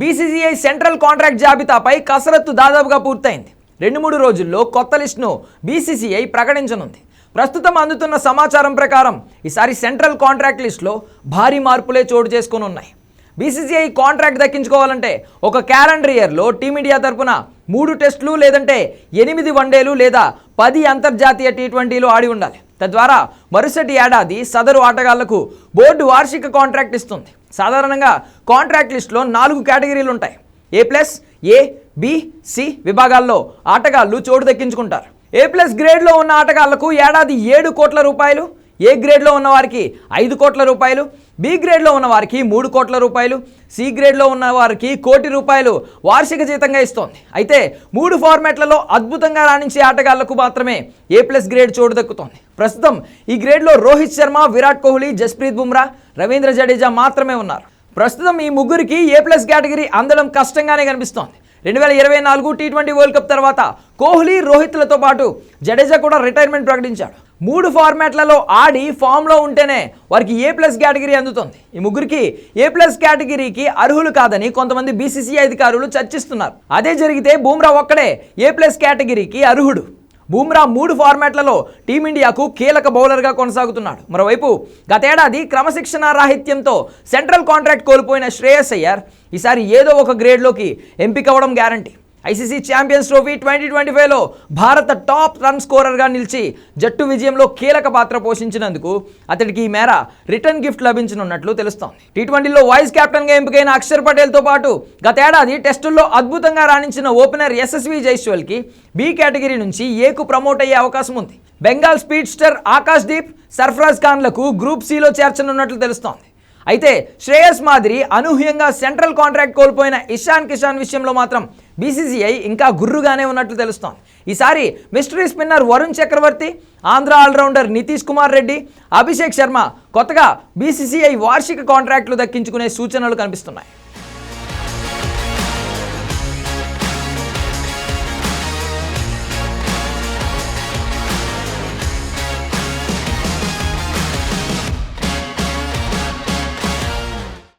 BCCI central contract జాబితాపై కసరత్తు దాదాపుగా పూర్తయింది. రెండు మూడు రోజుల్లో కొత్త లిస్టును బీసీసీఐ ప్రకటించనుంది. ప్రస్తుతం అందుతున్న సమాచారం ప్రకారం ఈసారి సెంట్రల్ కాంట్రాక్ట్ లిస్టులో భారీ మార్పులే చోటు చేసుకొని ఉన్నాయి బీసీసీఐ కాంట్రాక్ట్ దక్కించుకోవాలంటే ఒక క్యాలెండర్ ఇయర్లో టీమిండియా తరపున మూడు టెస్టులు లేదంటే ఎనిమిది వన్డేలు లేదా పది అంతర్జాతీయ టీ ట్వంటీలు ఆడి ఉండాలి. తద్వారా మరుసటి ఏడాది సదరు ఆటగాళ్ళకు బోర్డు వార్షిక కాంట్రాక్ట్ ఇస్తుంది. సాధారణంగా కాంట్రాక్ట్ లిస్టులో నాలుగు కేటగిరీలు ఉంటాయి. A plus A B C విభాగాల్లో ఆటగాళ్ళు చోటు దక్కించుకుంటారు. ఏ ప్లస్ గ్రేడ్లో ఉన్న ఆటగాళ్ళకు ఏడాది ఏడు కోట్ల రూపాయలు ఏ గ్రేడ్లో ఉన్న వారికి ఐదు కోట్ల రూపాయలు బి గ్రేడ్లో ఉన్న వారికి మూడు కోట్ల రూపాయలు సి గ్రేడ్లో ఉన్న వారికి కోటి రూపాయలు వార్షిక జీతంగా ఇస్తోంది. అయితే మూడు ఫార్మాట్లలో అద్భుతంగా రాణించే ఆటగాళ్ళకు మాత్రమే ఏ ప్లస్ గ్రేడ్ చోటు దక్కుతోంది. ప్రస్తుతం ఈ గ్రేడ్లో రోహిత్ శర్మ విరాట్ కోహ్లీ జస్ప్రీత్ బుమ్రా రవీంద్ర జడేజా మాత్రమే ఉన్నారు. ప్రస్తుతం ఈ ముగ్గురికి ఏ ప్లస్ కేటగిరీ అందడం కష్టంగానే కనిపిస్తోంది. రెండు వేల ఇరవై నాలుగు టీ ట్వంటీ వరల్డ్ కప్ తర్వాత కోహ్లీ రోహిత్లతో పాటు జడేజా కూడా రిటైర్మెంట్ ప్రకటించాడు. మూడు ఫార్మాట్లలో ఆడి ఫామ్లో ఉంటేనే వారికి ఏ ప్లస్ కేటగిరీ అందుతుంది? ఈ ముగ్గురికి ఏ ప్లస్ కేటగిరీకి అర్హులు కాదని కొంతమంది బీసీసీ అధికారులు చర్చిస్తున్నారు. అదే జరిగితే బూమ్రా ఒక్కడే ఏ ప్లస్ కేటగిరీకి అర్హుడు? బూమ్రా మూడు ఫార్మాట్లలో టీమిండియాకు కీలక బౌలర్గా కొనసాగుతున్నాడు. మరోవైపు గతేడాది క్రమశిక్షణ రాహిత్యంతో సెంట్రల్ కాంట్రాక్ట్ కోల్పోయిన శ్రేయస్ అయ్యర్ ఈసారి ఏదో ఒక గ్రేడ్లోకి ఎంపిక guarantee. ICC champions trophy twenty twenty ఫైవ్లో భారత టాప్ రన్ స్కోరర్గా నిలిచి జట్టు విజయంలో కీలక పాత్ర పోషించినందుకు అతడికి ఈ మేర రిటర్న్ గిఫ్ట్ లభించనున్నట్లు తెలుస్తోంది. టీ ట్వంటీలో వైస్ కెప్టెన్గా ఎంపికైన అక్షర్ పటేల్తో పాటు గతేడాది టెస్టుల్లో అద్భుతంగా రాణించిన ఓపెనర్ యశస్వి జైస్వాల్కి బి కేటగిరీ నుంచి ఏకు ప్రమోట్ అయ్యే అవకాశం ఉంది. బెంగాల్ స్పీడ్ స్టర్ ఆకాష్ దీప్ సర్ఫరాజ్ ఖాన్లకు గ్రూప్ సిలో చేర్చనున్నట్లు తెలుస్తోంది. అయితే శ్రేయస్ మాదిరి అనూహ్యంగా సెంట్రల్ కాంట్రాక్ట్ కోల్పోయిన ఇషాన్ కిషాన్ విషయంలో మాత్రం బీసీసీఐ ఇంకా గుర్రుగానే ఉన్నట్లు తెలుస్తోంది. ఈసారి mystery spinner Varun Chakravarthy Andhra allrounder Nitish Kumar Reddy Abhishek Sharma కొత్తగా బీసీసీఐ వార్షిక కాంట్రాక్టులు దక్కించుకునే సూచనలు కనిపిస్తున్నాయి.